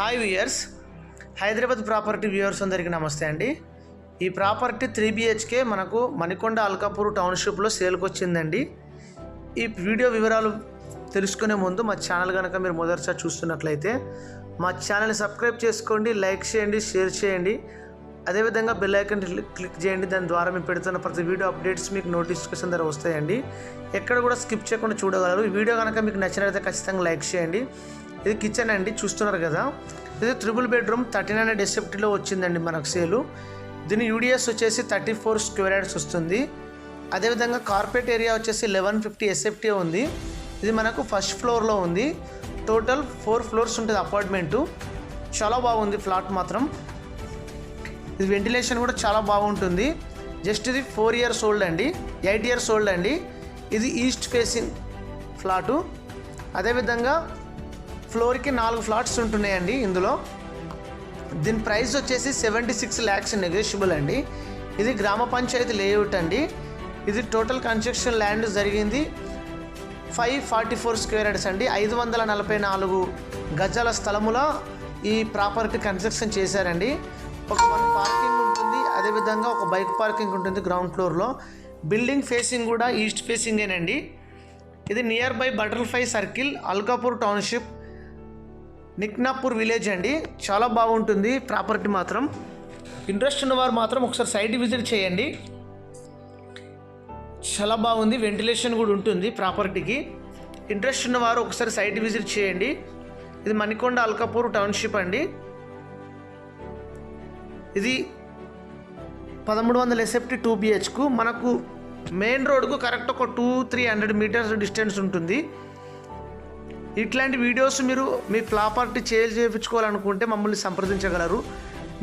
Hi viewers Hyderabad property viewers అందరికీ నమస్తే అండి. ఈ ప్రాపర్టీ త్రీ బిహెచ్కే మనకు మణికొండ అల్కాపూర్ టౌన్షిప్లో సేల్కి వచ్చిందండి ఈ వీడియో వివరాలు తెలుసుకునే ముందు మా ఛానల్ కనుక మీరు మొదటిసారి చూస్తున్నట్లయితే మా ఛానల్ని సబ్స్క్రైబ్ చేసుకోండి లైక్ చేయండి షేర్ చేయండి. అదేవిధంగా బెల్ ఐకన్ క్లిక్ చేయండి. దాని ద్వారా మేము పెడుతున్న ప్రతి వీడియో అప్డేట్స్ మీకు నోటిఫికేషన్ ద్వారా వస్తాయండి. ఎక్కడ కూడా స్కిప్ చేయకుండా చూడగలరు. ఈ వీడియో కనుక మీకు నచ్చినట్లయితే ఖచ్చితంగా లైక్ చేయండి. ఇది కిచెన్ అండి చూస్తున్నారు కదా. ఇది త్రిబుల్ బెడ్రూమ్ థర్టీ నైన్ డెసెప్టీలో వచ్చిందండి మనకు సేలు దీని యూడిఎస్ వచ్చేసి థర్టీ ఫోర్ స్క్వేర్ యార్డ్స్ వస్తుంది. అదేవిధంగా కార్పెట్ ఏరియా వచ్చేసి లెవెన్ ఫిఫ్టీ ఎస్ఎఫ్టీ ఉంది. ఇది మనకు ఫస్ట్ ఫ్లోర్లో ఉంది. టోటల్ ఫోర్ ఫ్లోర్స్ ఉంటుంది అపార్ట్మెంటు చాలా బాగుంది ఫ్లాట్ మాత్రం. ఇది వెంటిలేషన్ కూడా చాలా బాగుంటుంది. జస్ట్ ఇది ఫోర్ ఇయర్స్ ఓల్డ్ అండి ఎయిట్ ఇయర్స్ ఓల్డ్ అండి. ఇది ఈస్ట్ ఫేసింగ్ ఫ్లాటు అదేవిధంగా ఫ్లోర్కి నాలుగు ఫ్లాట్స్ ఉంటున్నాయండి ఇందులో. దీని ప్రైస్ వచ్చేసి సెవెంటీ సిక్స్ ల్యాక్స్ నెగోషియబుల్ అండి. ఇది గ్రామ పంచాయతీ లేఅవుట్ అండి. ఇది టోటల్ కన్స్ట్రక్షన్ ల్యాండ్ జరిగింది five forty four square yards అండి. ఐదు వందల నలభై నాలుగు గజాల స్థలములో ఈ ప్రాపర్టీ కన్స్ట్రక్షన్ చేశారండి. ఒక వన్ పార్కింగ్ ఉంటుంది అదేవిధంగా ఒక బైక్ పార్కింగ్ ఉంటుంది గ్రౌండ్ ఫ్లోర్లో. బిల్డింగ్ ఫేసింగ్ కూడా ఈస్ట్ ఫేసింగేనండి ఇది near by butterfly circle Alkapur township Niknapur village అండి. చాలా బాగుంటుంది. ప్రాపర్టీ మాత్రం. ఇంట్రెస్ట్ ఉన్నవారు మాత్రం ఒకసారి సైట్ విజిట్ చేయండి. చాలా బాగుంది. వెంటిలేషన్ కూడా ఉంటుంది ప్రాపర్టీకి. ఇంట్రెస్ట్ ఉన్నవారు ఒకసారి సైట్ విజిట్ చేయండి. ఇది మణికొండ అల్కాపూర్ టౌన్షిప్ అండి. ఇది పదమూడు వందల ఎస్ఎఫ్టీ టూ బిహెచ్కు మనకు మెయిన్ రోడ్కు కరెక్ట్ ఒక two three hundred metres distance ఉంటుంది. ఇట్లాంటి వీడియోస్ మీరు మీ ప్రాపర్టీ చేల్ చేయించుకోవాలనుకుంటే మమ్మల్ని సంప్రదించగలరు.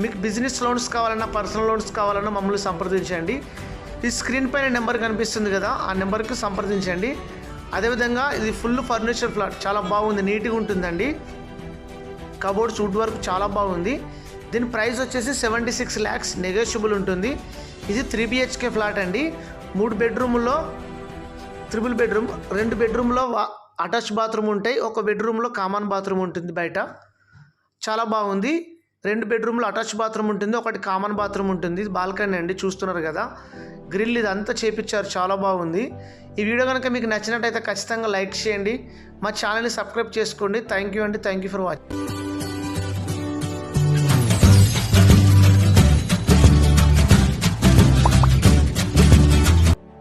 మీకు బిజినెస్ లోన్స్ కావాలన్నా పర్సనల్ లోన్స్ కావాలన్నా మమ్మల్ని సంప్రదించండి. ఈ స్క్రీన్ పైన నెంబర్ కనిపిస్తుంది కదా ఆ నెంబర్కి సంప్రదించండి. అదేవిధంగా ఇది ఫుల్ ఫర్నిచర్ ఫ్లాట్ చాలా బాగుంది నీట్గా ఉంటుందండి. కబోర్డ్స్ వుడ్ వర్క్ చాలా బాగుంది. దీని ప్రైస్ వచ్చేసి సెవెంటీ సిక్స్ ల్యాక్స్ నెగోషియబుల్ ఉంటుంది. ఇది త్రీ బిహెచ్కే ఫ్లాట్ అండి. మూడు బెడ్రూమ్లో త్రిబుల్ బెడ్రూమ్ రెండు బెడ్రూమ్లో వా అటాచ్ బాత్రూమ్ ఉంటాయి ఒక బెడ్రూమ్లో కామన్ బాత్రూమ్ ఉంటుంది బయట. చాలా బాగుంది. రెండు బెడ్రూమ్లో అటాచ్ బాత్రూమ్ ఉంటుంది ఒకటి కామన్ బాత్రూమ్ ఉంటుంది. బాల్కనీ అండి చూస్తున్నారు కదా. గ్రిల్ ఇదంతా చేపించారు చాలా బాగుంది. ఈ వీడియో కనుక మీకు నచ్చినట్టయితే ఖచ్చితంగా లైక్ చేయండి. మా ఛానల్ని సబ్స్క్రైబ్ చేసుకోండి. థ్యాంక్ యూ అండి థ్యాంక్ యూ ఫర్ వాచింగ్.